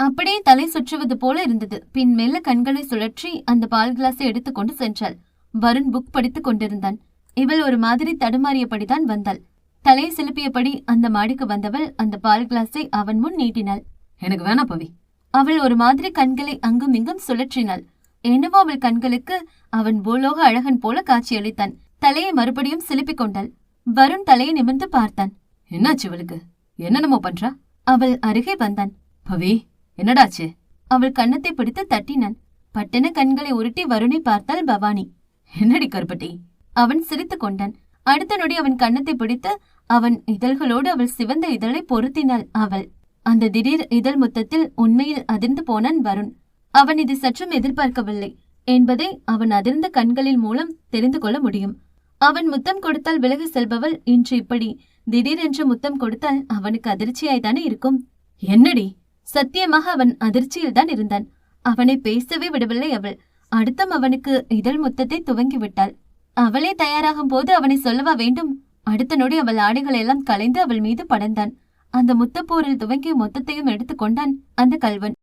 அப்படியே தலை சுற்றுவது போல இருந்தது. பின் மெல்ல கண்களை சுழற்றி அந்த பால் கிளாஸை எடுத்துக்கொண்டு சென்றாள். வருண் புக் படித்துக் கொண்டிருந்தான். இவள் ஒரு மாதிரி தடுமாறியபடிதான் வந்தாள். தலையை சிலுப்பியபடி அந்த மாடிக்கு வந்தவள் அந்த பால் கிளாஸை அவன் முன் நீட்டினாள். எனக்கு வேணாம் பவி. அவள் ஒரு மாதிரி கண்களை அங்கும் இங்கும் சுழற்றினாள். என்னவோ அவள் கண்களுக்கு அவன் பூலோக அழகன் போல காட்சியளித்தான். தலையை மறுபடியும் சிலுப்பிக் கொண்டாள். வருண் தலையை நிமிர்ந்து பார்த்தான். என்னாச்சு இவளுக்கு? என்னென்னமோ பண்றா? அவள் அருகே வந்தான். பவி. என்னடாச்சு? அவள் கன்னத்தை பிடித்து தட்டினான். பட்டன கண்களை உருட்டி வருணை பார்த்தாள் பவானி. என்னடி கருப்பட்டி? அவன் சிரித்துக் கொண்டான். அடுத்த நொடி அவன் கன்னத்தை பிடித்து அவன் இதழ்களோடு அவள் சிவந்த இதழை பொருத்தினாள் அவள். அந்த திடீர் இதழ் முத்தத்தில் உண்மையில் அதிர்ந்து போனான் வருண். அவன் இதை சற்றும் எதிர்பார்க்கவில்லை என்பதை அவன் அதிர்ந்த கண்களின் மூலம் தெரிந்து கொள்ள முடியும். அவன் முத்தம் கொடுத்தால் விலகி செல்பவள் இன்று இப்படி திடீரென்று முத்தம் கொடுத்தால் அவனுக்கு அதிர்ச்சியாய்தானே இருக்கும். என்னடி? சத்தியமாக அவன் அதிர்ச்சியில்தான் இருந்தான். அவனை பேசவே விடவில்லை அவள். அடுத்தம் அவனுக்கு இதழ் முத்தத்தை துவங்கி விட்டாள் அவளே தயாராகும் போது அவனை சொல்லவா வேண்டும்? அடுத்த நொடி அவள் ஆடைகளை எல்லாம் கலைந்து அவள் மீது படர்ந்தான். அந்த முத்தப்போரில் துவங்கிய மொத்தத்தையும் எடுத்துக்கொண்டான் அந்த கல்வன்